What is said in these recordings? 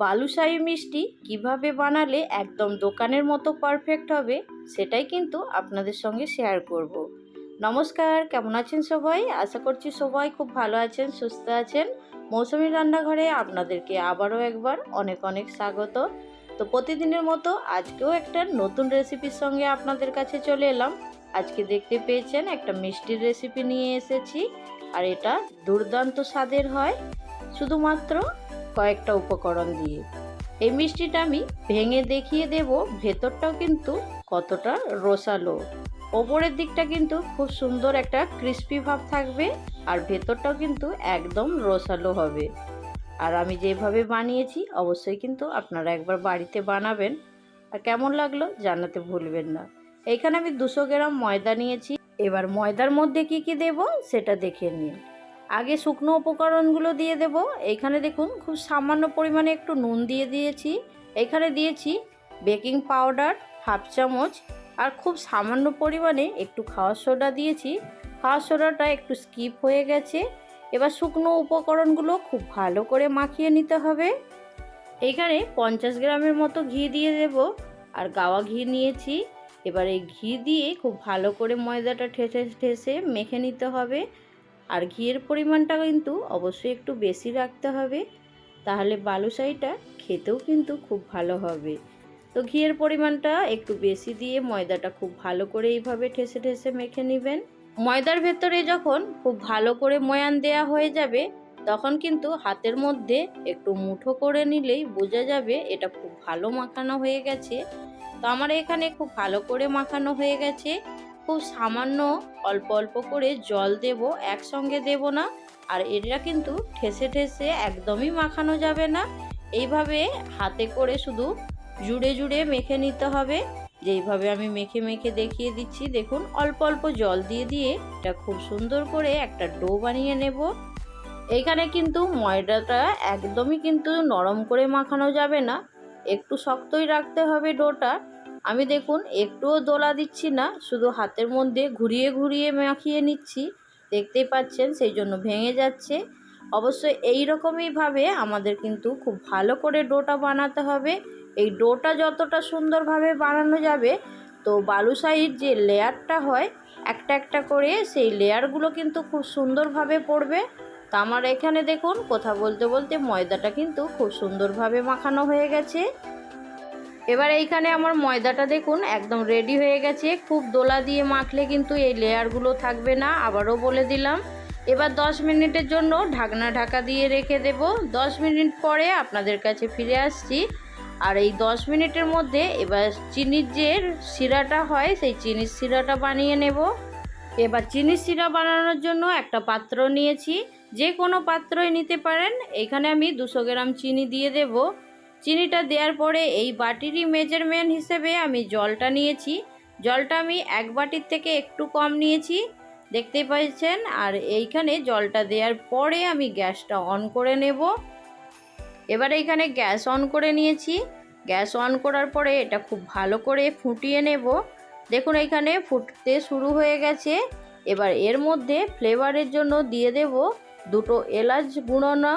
বালুশাহী মিষ্টি কীভাবে বানালে একদম দোকানের মতো পারফেক্ট হবে, সেটাই কিন্তু আপনাদের সঙ্গে শেয়ার করব। নমস্কার, কেমন আছেন সবাই? আশা করছি সবাই খুব ভালো আছেন, সুস্থ আছেন। মৌসুমি রান্নাঘরে আপনাদেরকে আবারও একবার অনেক অনেক স্বাগত। তো প্রতিদিনের মতো আজকেও একটা নতুন রেসিপির সঙ্গে আপনাদের কাছে চলে এলাম। আজকে দেখতে পেয়েছেন একটা মিষ্টির রেসিপি নিয়ে এসেছি, আর এটা দুর্দান্ত স্বাদের হয়। শুধুমাত্র কয়েকটা উপকরণ দিয়ে। এই মিষ্টিটা আমি ভেঙে দেখিয়ে দেব, ভেতরটাও কিন্তু কতটা রসালো। ওপরের দিকটা কিন্তু খুব সুন্দর একটা ক্রিস্পি ভাব থাকবে আর ভেতরটাও কিন্তু একদম রসালো হবে। আর আমি যেভাবে বানিয়েছি, অবশ্যই কিন্তু আপনারা একবার বাড়িতে বানাবেন। আর কেমন লাগল জানাতে ভুলবেন না। এইখানে আমি দুশো গ্রাম ময়দা নিয়েছি। এবার ময়দার মধ্যে কি কি দেব, সেটা দেখে নিন। আগে শুকনো উপকরণগুলো দিয়ে দেব। এখানে দেখুন খুব সামান্য পরিমাণে একটু নুন দিয়ে দিয়েছি। এখানে দিয়েছি বেকিং পাউডার, হাফ চামচ আর খুব সামান্য পরিমাণে একটু খাওয়ার সোডা দিয়েছি। খাওয়ার সোডাটা একটু স্কিপ হয়ে গেছে। এবার শুকনো উপকরণগুলো খুব ভালো করে মাখিয়ে নিতে হবে। এখানে পঞ্চাশ গ্রামের মতো ঘি দিয়ে দেব আর গাওয়া ঘি নিয়েছি। এবার এই ঘি দিয়ে খুব ভালো করে ময়দাটা ঠেসে ঠেসে মেখে নিতে হবে। আর ঘিয়ের পরিমাণটা কিন্তু অবশ্যই একটু বেশি রাখতে হবে, তাহলে বালুশাহিটা খেতেও কিন্তু খুব ভালো হবে। তো ঘিয়ের পরিমাণটা একটু বেশি দিয়ে ময়দাটা খুব ভালো করে এইভাবে ঠেসে ঠেসে মেখে নেবেন। ময়দার ভেতরে যখন খুব ভালো করে ময়ান দেয়া হয়ে যাবে, তখন কিন্তু হাতের মধ্যে একটু মুঠো করে নিলেই বোঝা যাবে এটা খুব ভালো মাখানো হয়ে গেছে। তো আমার এখানে খুব ভালো করে মাখানো হয়ে গেছে। খুব সামান্য অল্প অল্প করে জল দেব, একসঙ্গে দেব না। আর এটা কিন্তু ঠেসে ঠেসে একদমই মাখানো যাবে না। এইভাবে হাতে করে শুধু জুড়ে জুড়ে মেখে নিতে হবে। যেইভাবে আমি মেখে মেখে দেখিয়ে দিচ্ছি, দেখুন, অল্প অল্প জল দিয়ে দিয়ে এটা খুব সুন্দর করে একটা ডো বানিয়ে নেব। এইখানে কিন্তু ময়দাটা একদমই কিন্তু নরম করে মাখানো যাবে না। একটু শক্তই রাখতে হবে ডোটা। আমি দেখুন একটুও দোলা দিচ্ছি না, শুধু হাতের মধ্যে ঘুরিয়ে ঘুরিয়ে মাখিয়ে নিচ্ছি। দেখতেই পাচ্ছেন সেই জন্য ভেঙে যাচ্ছে। অবশ্যই এই রকমইভাবে আমাদের কিন্তু খুব ভালো করে ডোটা বানাতে হবে। এই ডোটা যতটা সুন্দরভাবে বানানো যাবে, তো বালুশাহির যে লেয়ারটা হয়, একটা একটা করে সেই লেয়ারগুলো কিন্তু খুব সুন্দরভাবে পড়বে। তা আমার এখানে দেখুন, কথা বলতে বলতে ময়দাটা কিন্তু খুব সুন্দরভাবে মাখানো হয়ে গেছে। এবার এইখানে আমার ময়দাটা দেখুন, একদম রেডি হয়ে গেছে। খুব দোলা দিয়ে মাখলে কিন্তু এই লেয়ারগুলো থাকবে না, আবারও বলে দিলাম। এবার 10 মিনিটের জন্য ঢাকনা ঢাকা দিয়ে রেখে দেব। 10 মিনিট পরে আপনাদের কাছে ফিরে আসছি। আর এই 10 মিনিটের মধ্যে এবার চিনির যে শিরাটা হয়, সেই চিনির শিরাটা বানিয়ে নেব। এবার চিনির শিরা বানানোর জন্য একটা পাত্র নিয়েছি। যে কোনো পাত্রই নিতে পারেন। এখানে আমি দুশো গ্রাম চিনি দিয়ে দেবো। চিনিটা দেওয়ার পরে এই বাটিরই মেজারমেন্ট হিসেবে আমি জলটা নিয়েছি। জলটা আমি এক বাটির থেকে একটু কম নিয়েছি, দেখতে পাচ্ছেন? আর এইখানে জলটা দেওয়ার পরে আমি গ্যাসটা অন করে নেব। এবার এইখানে গ্যাস অন করে নিয়েছি। গ্যাস অন করার পরে এটা খুব ভালো করে ফুটিয়ে নেব। দেখুন এখানে ফুটতে শুরু হয়ে গেছে। এবার এর মধ্যে ফ্লেভারের জন্য দিয়ে দেব দুটো এলাচ গুঁড়োনো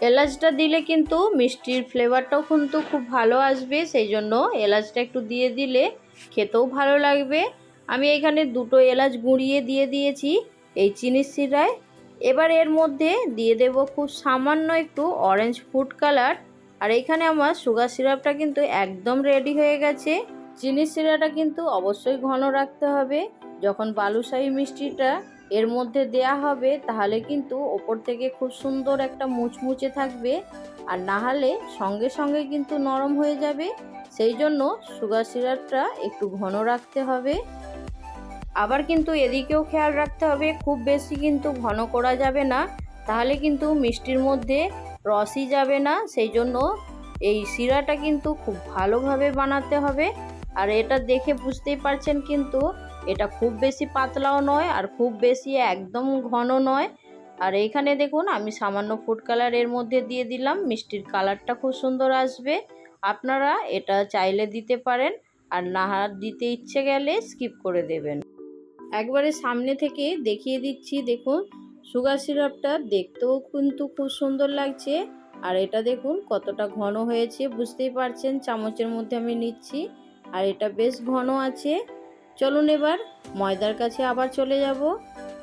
এলাচটা দিলে কিন্তু মিষ্টির ফ্লেভারটাও কিন্তু খুব ভালো আসবে, সেই জন্য এলাচটা একটু দিয়ে দিলে খেতেও ভালো লাগবে। আমি এখানে দুটো এলাচ গুঁড়িয়ে দিয়ে দিয়েছি, এই চিনির শিরায়। এবার এর মধ্যে দিয়ে দেব খুব সামান্য একটু অরেঞ্জ ফুড কালার আর এখানে আমার সুগার সিরাপটা কিন্তু একদম রেডি হয়ে গেছে। চিনির শিরাটা কিন্তু অবশ্যই ঘন রাখতে হবে। যখন বালুশাহী মিষ্টিটা এর মধ্যে দেয়া হবে, তাহলে কিন্তু ওপর থেকে খুব সুন্দর একটা মুচমুচে থাকবে আর না হলে সঙ্গে সঙ্গে কিন্তু নরম হয়ে যাবে। সেই জন্য সুগার সিরাপটা একটু ঘন রাখতে হবে। আবার কিন্তু এদিকেও খেয়াল রাখতে হবে, খুব বেশি কিন্তু ঘন করা যাবে না, তাহলে কিন্তু মিষ্টির মধ্যে রসই যাবে না। সেই জন্য এই শিরাটা কিন্তু খুব ভালোভাবে বানাতে হবে। আর এটা দেখে বুঝতেই পারছেন কিন্তু এটা খুব বেশি পাতলাও নয় আর খুব বেশি একদম ঘন নয়। আর এখানে দেখুন, আমি সামান্য ফুড কালারের মধ্যে দিয়ে দিলাম। মিষ্টির কালারটা খুব সুন্দর আসবে। আপনারা এটা চাইলে দিতে পারেন, আর না দিতে ইচ্ছে গেলে স্কিপ করে দেবেন। একবারে সামনে থেকে দেখিয়ে দিচ্ছি, দেখুন সুগার সিরাপটা দেখতেও কিন্তু খুব সুন্দর লাগছে। আর এটা দেখুন, কতটা ঘন হয়েছে, বুঝতেই পারছেন, চামচের মধ্যে আমি নিচ্ছি। আর এটা বেশ ঘন আছে। চলুন এবার ময়দার কাছে আবার চলে যাব।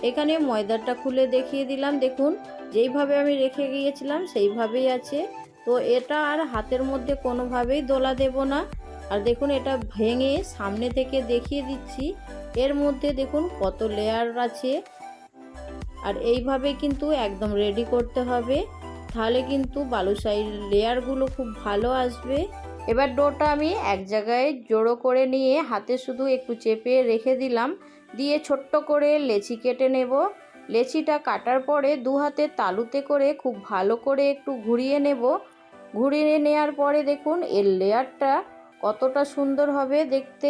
এখানে ময়দাটা খুলে দেখিয়ে দিলাম। দেখুন, যেইভাবে আমি রেখে গিয়েছিলাম, সেইভাবেই আছে। তো এটা আর হাতের মধ্যে কোনোভাবেই দোলা দেব না। আর দেখুন, এটা ভেঙে সামনে থেকে দেখিয়ে দিচ্ছি। এর মধ্যে দেখুন, কত লেয়ার আছে। আর এইভাবে কিন্তু একদম রেডি করতে হবে। তাহলে কিন্তু বালুশাহীর লেয়ারগুলো খুব ভালো আসবে। এবার ডোটা আমি এক জায়গায় জড়ো করে নিয়ে হাতে শুধু একটু চেপে রেখে দিলাম। দিয়ে ছোট্ট করে লেচি কেটে নেব। লেচিটা কাটার পরে দু হাতে তালুতে করে খুব ভালো করে একটু ঘুরিয়ে নেব। ঘুরিয়ে নেওয়ার পরে দেখুন, এর লেয়ারটা কতটা সুন্দর হবে দেখতে।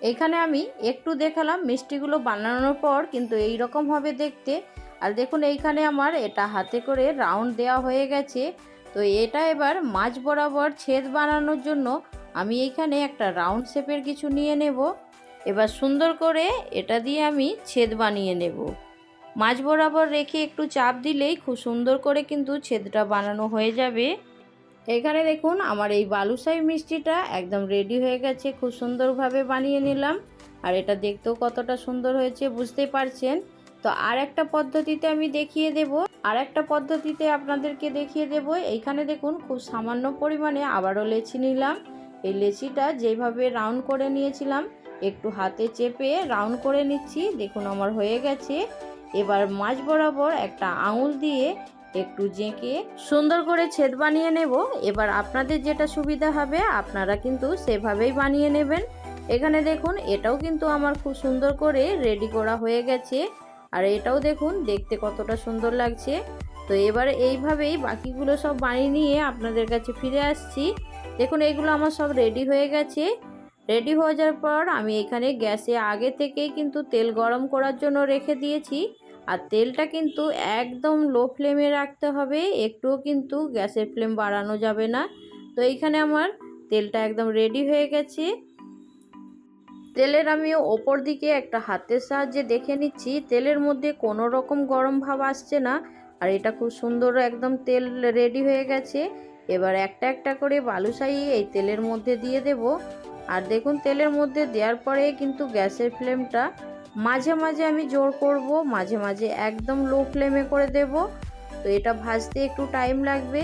এখানে আমি একটু দেখালাম মিষ্টিগুলো বানানোর পর, কিন্তু এই রকম হবে দেখতে। আর দেখুন, এইখানে আমার এটা হাতে করে রাউন্ড দেওয়া হয়ে গেছে। তো এটা এবার মাছ বরাবর ছেদ বানানোর জন্য আমি এইখানে একটা রাউন্ড শেপের কিছু নিয়ে নেব। এবার সুন্দর করে এটা দিয়ে আমি ছেদ বানিয়ে নেব। মাছ বরাবর রেখে একটু চাপ দিলেই খুব সুন্দর করে কিন্তু ছেদটা বানানো হয়ে যাবে। এখানে দেখুন আমার এই বালুশাহী মিষ্টিটা একদম রেডি হয়ে গেছে, খুব সুন্দরভাবে বানিয়ে নিলাম। আর এটা দেখতেও কতটা সুন্দর হয়েছে বুঝতে পারছেন? তো আর একটা পদ্ধতিতে আমি দেখিয়ে দেব। আর একটা পদ্ধতিতে আপনাদেরকে দেখিয়ে দেব। এইখানে দেখুন, খুব সামান্য পরিমাণে আবারও লেচি নিলাম। এই লেচিটা যেভাবে রাউন্ড করে নিয়েছিলাম, একটু হাতে চেপে রাউন্ড করে নিচ্ছি। দেখুন, আমার হয়ে গেছে। এবার মাছ বরাবর একটা আঙুল দিয়ে একটু জেঁকে সুন্দর করে ছেদ বানিয়ে নেব। এবার আপনাদের যেটা সুবিধা হবে, আপনারা কিন্তু সেভাবেই বানিয়ে নেবেন। এখানে দেখুন, এটাও কিন্তু আমার খুব সুন্দর করে রেডি করা হয়ে গেছে। আর এটাও দেখুন, দেখতে কতটা সুন্দর লাগছে। তো এবারে এইভাবেই বাকিগুলো সব বানিয়ে নিয়ে আপনাদের কাছে ফিরে আসছি। দেখুন এইগুলো আমার সব রেডি হয়ে গেছে। রেডি হয়ে যাওয়ার পর আমি এখানে গ্যাসে আগে থেকেই কিন্তু তেল গরম করার জন্য রেখে দিয়েছি। আর তেলটা কিন্তু একদম লো ফ্লেমে রাখতে হবে, একটুও কিন্তু গ্যাসের ফ্লেম বাড়ানো যাবে না। তো এইখানে আমার তেলটা একদম রেডি হয়ে গেছে। তেলের আমি ওপর দিকে একটা হাতের সাহায্যে দেখে নিচ্ছি, তেলের মধ্যে কোনো রকম গরম ভাব আসছে না। আর এটা খুব সুন্দর একদম তেল রেডি হয়ে গেছে। এবার একটা একটা করে বালুশাহি এই তেলের মধ্যে দিয়ে দেব। আর দেখুন, তেলের মধ্যে দেওয়ার পরে কিন্তু গ্যাসের ফ্লেমটা মাঝে মাঝে আমি জোর করব, মাঝে মাঝে একদম লো ফ্লেমে করে দেব। তো এটা ভাজতে একটু টাইম লাগবে।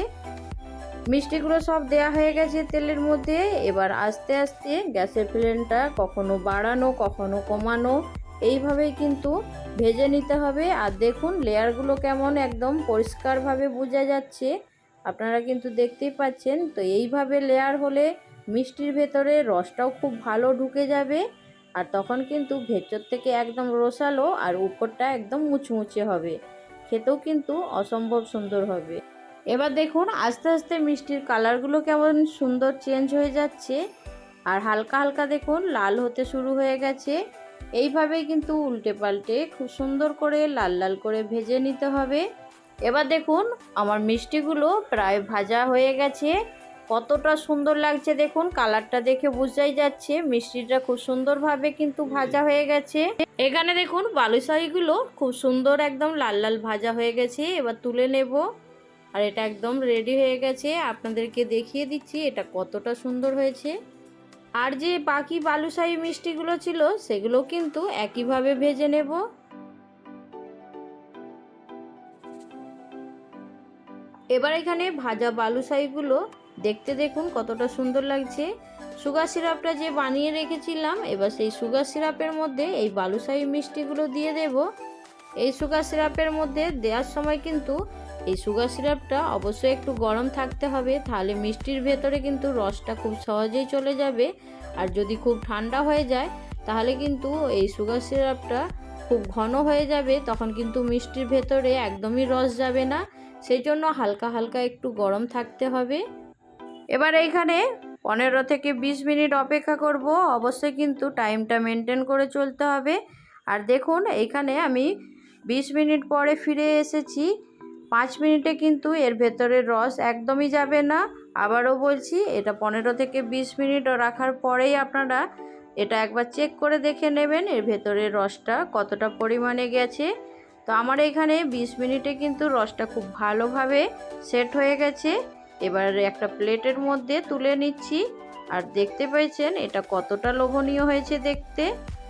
মিষ্টিগুলো সব দেয়া হয়ে গেছে তেলের মধ্যে। এবার আস্তে আস্তে গ্যাসের ফ্লেমটা কখনো বাড়ানো, কখনো কমানো। এইভাবেই কিন্তু ভেজে নিতে হবে। আর দেখুন, লেয়ারগুলো কেমন একদম পরিষ্কারভাবে বোঝা যাচ্ছে। আপনারা কিন্তু দেখতেই পাচ্ছেন। তো এইভাবে লেয়ার হলে মিষ্টির ভেতরে রসটাও খুব ভালো ঢুকে যাবে। আর তখন কিন্তু ভেতর থেকে একদম রসালো আর উপরটা একদম মুচমুচে হবে। খেতেও কিন্তু অসম্ভব সুন্দর হবে। এবার দেখুন, আস্তে আস্তে মিষ্টির কালারগুলো কেমন সুন্দর চেঞ্জ হয়ে যাচ্ছে। আর হালকা হালকা দেখুন, লাল হতে শুরু হয়ে গেছে। এইভাবেই কিন্তু উল্টে পাল্টে খুব সুন্দর করে লাল লাল করে ভেজে নিতে হবে। এবার দেখুন, আমার মিষ্টিগুলো প্রায় ভাজা হয়ে গেছে। কতটা সুন্দর লাগছে দেখুন, কালারটা দেখে বোঝাই যাচ্ছে। মিষ্টিটা খুব সুন্দরভাবে কিন্তু ভাজা হয়ে গেছে। এখানে দেখুন, বালুশাহিগুলো খুব সুন্দর একদম লাল লাল ভাজা হয়ে গেছে। এবার তুলে নেব। আর এটা একদম রেডি হয়ে গেছে। আপনাদেরকে দেখিয়ে দিচ্ছি এটা কতটা সুন্দর হয়েছে। আর যে বাকি বালুশাহি মিষ্টিগুলো ছিল, সেগুলো কিন্তু একইভাবে ভেজে নেব। এবার এখানে ভাজা বালুশাহিগুলো দেখতে দেখুন কতটা সুন্দর লাগছে। সুগার সিরাপটা যে বানিয়ে রেখেছিলাম, এবার সেই সুগার সিরাপের মধ্যে এই বালুশাহি মিষ্টিগুলো দিয়ে দেব। এই সুগার সিরাপের মধ্যে দেওয়ার সময় কিন্তু এই সুগার সিরাপটা অবশ্যই একটু গরম থাকতে হবে, তাহলে মিষ্টির ভেতরে কিন্তু রসটা খুব সহজেই চলে যাবে। আর যদি খুব ঠান্ডা হয়ে যায়, তাহলে কিন্তু এই সুগার সিরাপটা খুব ঘন হয়ে যাবে, তখন কিন্তু মিষ্টির ভেতরে একদমই রস যাবে না। সেই জন্য হালকা হালকা একটু গরম থাকতে হবে। এবার এইখানে পনেরো থেকে বিশ মিনিট অপেক্ষা করব, অবশ্যই কিন্তু টাইমটা মেনটেন করে চলতে হবে। আর দেখুন, এইখানে আমি বিশ মিনিট পরে ফিরে এসেছি। পাঁচ মিনিটে কিন্তু এর ভেতরের রস একদমই যাবে না। আবারও বলছি, এটা পনেরো থেকে বিশ মিনিট রাখার পরেই আপনারা এটা একবার চেক করে দেখে নেবেন এর ভেতরের রসটা কতটা পরিমাণে গেছে। তো আমার এখানে বিশ মিনিটে কিন্তু রসটা খুব ভালোভাবে সেট হয়ে গেছে। এবার একটা প্লেটের মধ্যে তুলে নিচ্ছি। আর দেখতে পেয়েছেন এটা কতটা লোভনীয় হয়েছে দেখতে।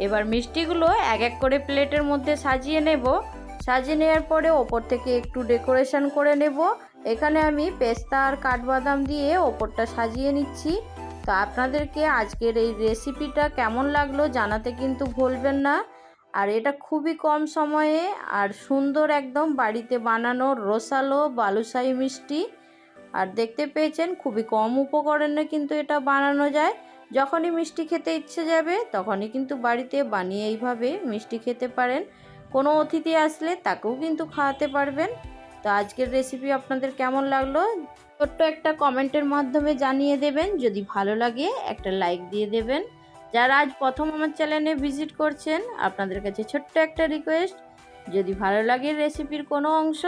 এবার মিষ্টিগুলো এক এক করে প্লেটের মধ্যে সাজিয়ে নেব। সাজিয়ে নেওয়ার পরে ওপর থেকে একটু ডেকোরেশন করে নেব। এখানে আমি পেস্তা আর কাঠবাদাম দিয়ে ওপরটা সাজিয়ে নিচ্ছি। তো আপনাদেরকে আজকের এই রেসিপিটা কেমন লাগল জানাতে কিন্তু ভুলবেন না। আর এটা খুবই কম সময়ে আর সুন্দর একদম বাড়িতে বানানো রসালো বালুশাহী মিষ্টি। আর দেখতে পেয়েছেন খুবই কম উপকরণে কিন্তু এটা বানানো যায়। যখনই মিষ্টি খেতে ইচ্ছে যাবে তখনই কিন্তু বাড়িতে বানিয়ে এইভাবে মিষ্টি খেতে পারেন। কোনো অতিথি আসলে তাকেও কিন্তু খাওয়াতে পারবেন। তো আজকের রেসিপি আপনাদের কেমন লাগল? ছোট্ট একটা কমেন্টের মাধ্যমে জানিয়ে দেবেন। যদি ভালো লাগে, একটা লাইক দিয়ে দেবেন। যারা আজ প্রথম আমার চ্যানেলে ভিজিট করছেন, আপনাদের কাছে ছোট্ট একটা রিকোয়েস্ট যদি ভালো লাগে রেসিপির কোনো অংশ,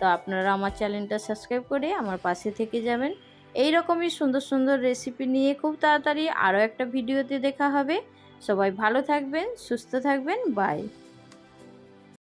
তো আপনারা আমার চ্যানেলটা সাবস্ক্রাইব করে আমার পাশে থেকে যাবেন। এই রকমই সুন্দর সুন্দর রেসিপি নিয়ে খুব তাড়াতাড়ি আরও একটা ভিডিওতে দেখা হবে। সবাই ভালো থাকবেন, সুস্থ থাকবেন বাই